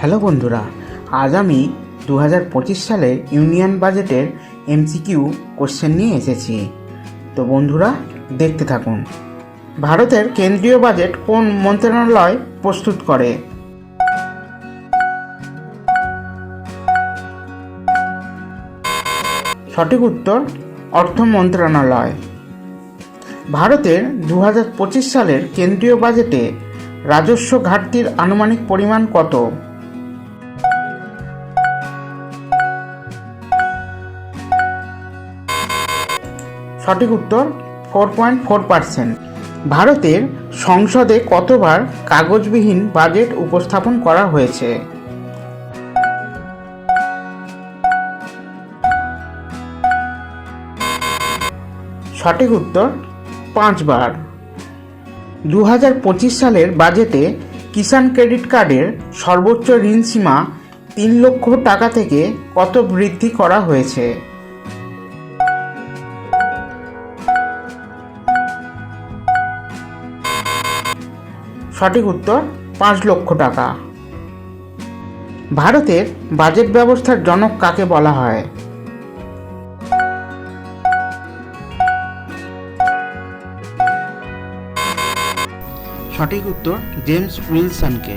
Hello বন্ধুরা, আজ আমি দু সালে ইউনিয়ন বাজেটের এমসিকিউ কোশ্চেন নিয়ে এসেছি। তো বন্ধুরা, দেখতে থাকুন। ভারতের কেন্দ্রীয় বাজেট কোন মন্ত্রণালয় প্রস্তুত করে? সঠিক উত্তর, অর্থ মন্ত্রণালয়। ভারতের দু হাজার পঁচিশ সালের কেন্দ্রীয় বাজেটে রাজস্ব ঘাটতির আনুমানিক পরিমাণ কত? সঠিক উত্তর ফোর পয়েন্ট ফোর পার্সেন্ট ভারতের সংসদে কতবার কাগজবিহীন বাজেট উপস্থাপন করা হয়েছে? সঠিক উত্তর পাঁচবার। দু হাজার পঁচিশ সালের বাজেটে কিষাণ ক্রেডিট কার্ডের সর্বোচ্চ ঋণ সীমা তিন লক্ষ টাকা থেকে কত বৃদ্ধি করা হয়েছে? সঠিক উত্তর পাঁচ লক্ষ টাকা। ভারতের বাজেট ব্যবস্থার জনক কাকে বলা হয়? সঠিক উত্তর জেমস উইলসনকে।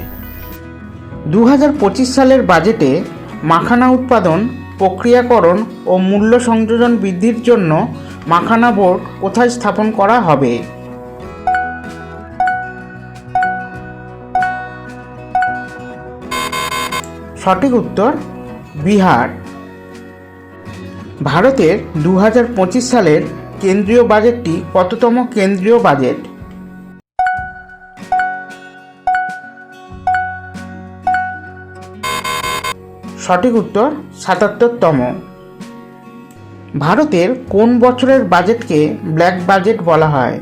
দু হাজার পঁচিশ সালের বাজেটে মাখানা উৎপাদন প্রক্রিয়াকরণ ও মূল্য সংযোজন বৃদ্ধির জন্য মাখানা বোর্ড কোথায় স্থাপন করা হবে? সঠিক উত্তর, বিহার। ভারতের দু হাজার পঁচিশ সালের কেন্দ্রীয় বাজেটটি কততম কেন্দ্রীয় বাজেট? সঠিক উত্তর, সাতাত্তরতম। ভারতের কোন বছরের বাজেটকে ব্ল্যাক বাজেট বলা হয়?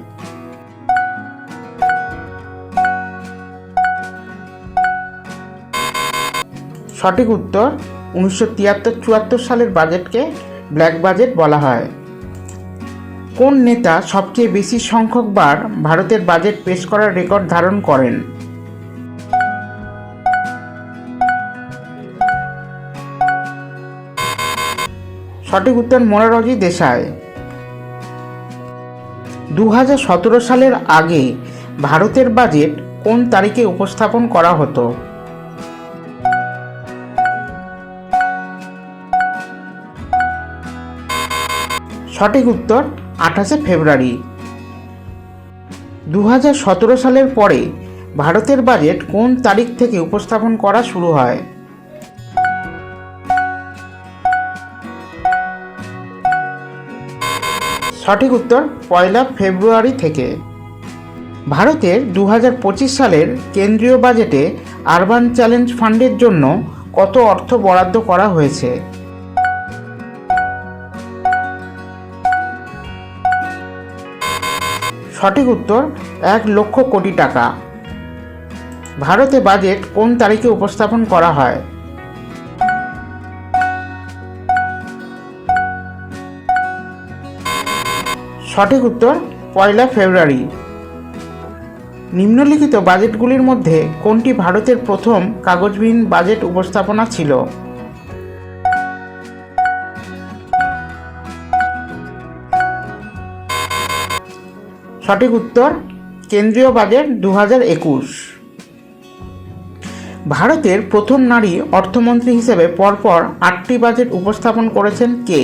সঠিক উত্তর উনিশশো তিয়াত্তর চুয়াত্তর সালের বাজেটকে ব্ল্যাক বাজেট বলা হয়। কোন নেতা সবচেয়ে বেশি সংখ্যকবার ভারতের বাজেট পেশ করার রেকর্ড ধারণ করেন? সঠিক উত্তর মোরারজি দেশাই। দু হাজার সতেরো সালের আগে ভারতের বাজেট কোন তারিখে উপস্থাপন করা হতো? সঠিক উত্তর আঠাশে ফেব্রুয়ারি। দু হাজার সতেরো সালের পরে ভারতের বাজেট কোন তারিখ থেকে উপস্থাপন করা শুরু হয়? সঠিক উত্তর পয়লা ফেব্রুয়ারি থেকে। ভারতের দু হাজার পঁচিশ সালের কেন্দ্রীয় বাজেটে আরবান চ্যালেঞ্জ ফান্ডের জন্য কত অর্থ বরাদ্দ করা হয়েছে? সঠিক উত্তর, এক লক্ষ কোটি টাকা। ভারতে বাজেট কোন তারিখে উপস্থাপন করা হয়? সঠিক উত্তর, পয়লা ফেব্রুয়ারি। নিম্নলিখিত বাজেটগুলির মধ্যে কোনটি ভারতের প্রথম কাগজবিহীন বাজেট উপস্থাপনা ছিল? সঠিক উত্তর কেন্দ্রীয় বাজেট দু হাজার একুশ। ভারতের প্রথম নারী অর্থমন্ত্রী হিসেবে পরপর আটটি বাজেট উপস্থাপন করেছেন কে?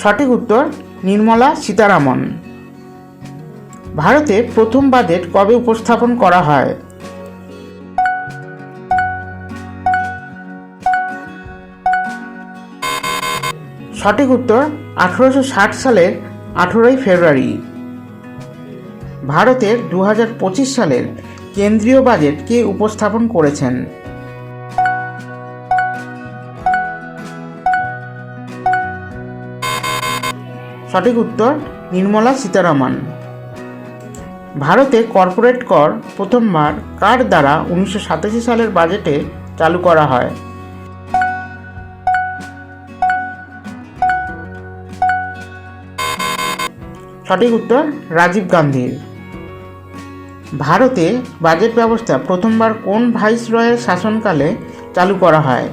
সঠিক উত্তর নির্মলা সীতারামন। ভারতে প্রথম বাজেট কবে উপস্থাপন করা হয়? সঠিক উত্তর আঠেরোশো ষাট সালের আঠেরোই ফেব্রুয়ারি। ভারতের দু হাজার পঁচিশ সালের কেন্দ্রীয় বাজেট কে উপস্থাপন করেছেন? সঠিক উত্তর নির্মলা সীতারামন। ভারতে কর্পোরেট কর প্রথমবার কার দ্বারা উনিশশো সাতাশি সালের বাজেটে চালু করা হয়? সঠিক উত্তর রাজীব গান্ধীর। ভারতে বাজেট ব্যবস্থা প্রথমবার কোন ভাইসরয়ের শাসনকালে চালু করা হয়?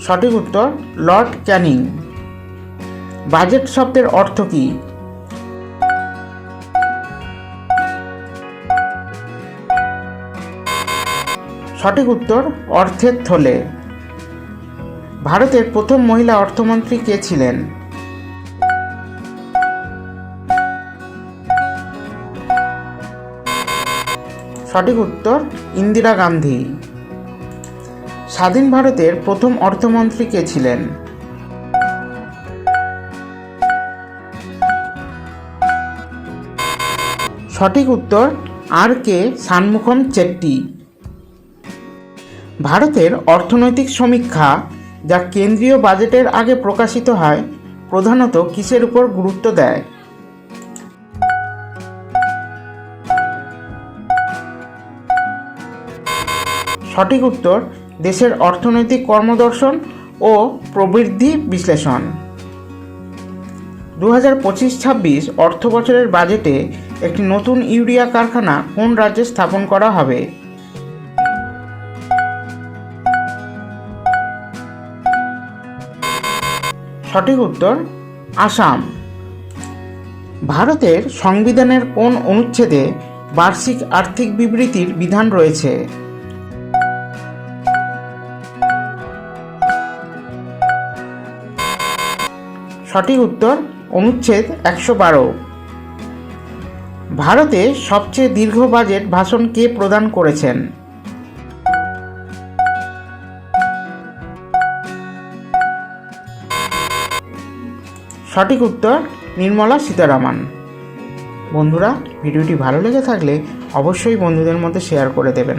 সঠিক উত্তর লর্ড ক্যানিং। বাজেট শব্দের অর্থ কী? সঠিক উত্তর অর্থের থলে। ভারতের প্রথম মহিলা অর্থমন্ত্রী কে ছিলেন? সঠিক উত্তর, ইন্দিরা গান্ধী। স্বাধীন ভারতের প্রথম অর্থমন্ত্রী কে ছিলেন? সঠিক উত্তর, আর কে সানমুখম চেট্টি। ভারতের অর্থনৈতিক সমীক্ষা যা কেন্দ্রীয় বাজেটের আগে প্রকাশিত হয়, প্রধানত কিসের উপর গুরুত্ব দেয়? সঠিক উত্তর, দেশের অর্থনৈতিক কর্মদর্শন ও প্রবৃদ্ধি বিশ্লেষণ। দু হাজার পঁচিশ ছাব্বিশ অর্থ বছরের বাজেটে একটি নতুন ইউরিয়া কারখানা কোন রাজ্যে স্থাপন করা হবে? সঠিক উত্তর, আসাম। ভারতের সংবিধানের কোন অনুচ্ছেদে বার্ষিক আর্থিক বিবৃতির বিধান রয়েছে? সঠিক উত্তর, অনুচ্ছেদ একশো বারো। ভারতে সবচেয়ে দীর্ঘ বাজেট ভাষণ কে প্রদান করেছেন? সঠিক উত্তর নির্মলা সীতারামান। বন্ধুরা, ভিডিওটি ভালো লেগে থাকলে অবশ্যই বন্ধুদের মধ্যে শেয়ার করে দেবেন।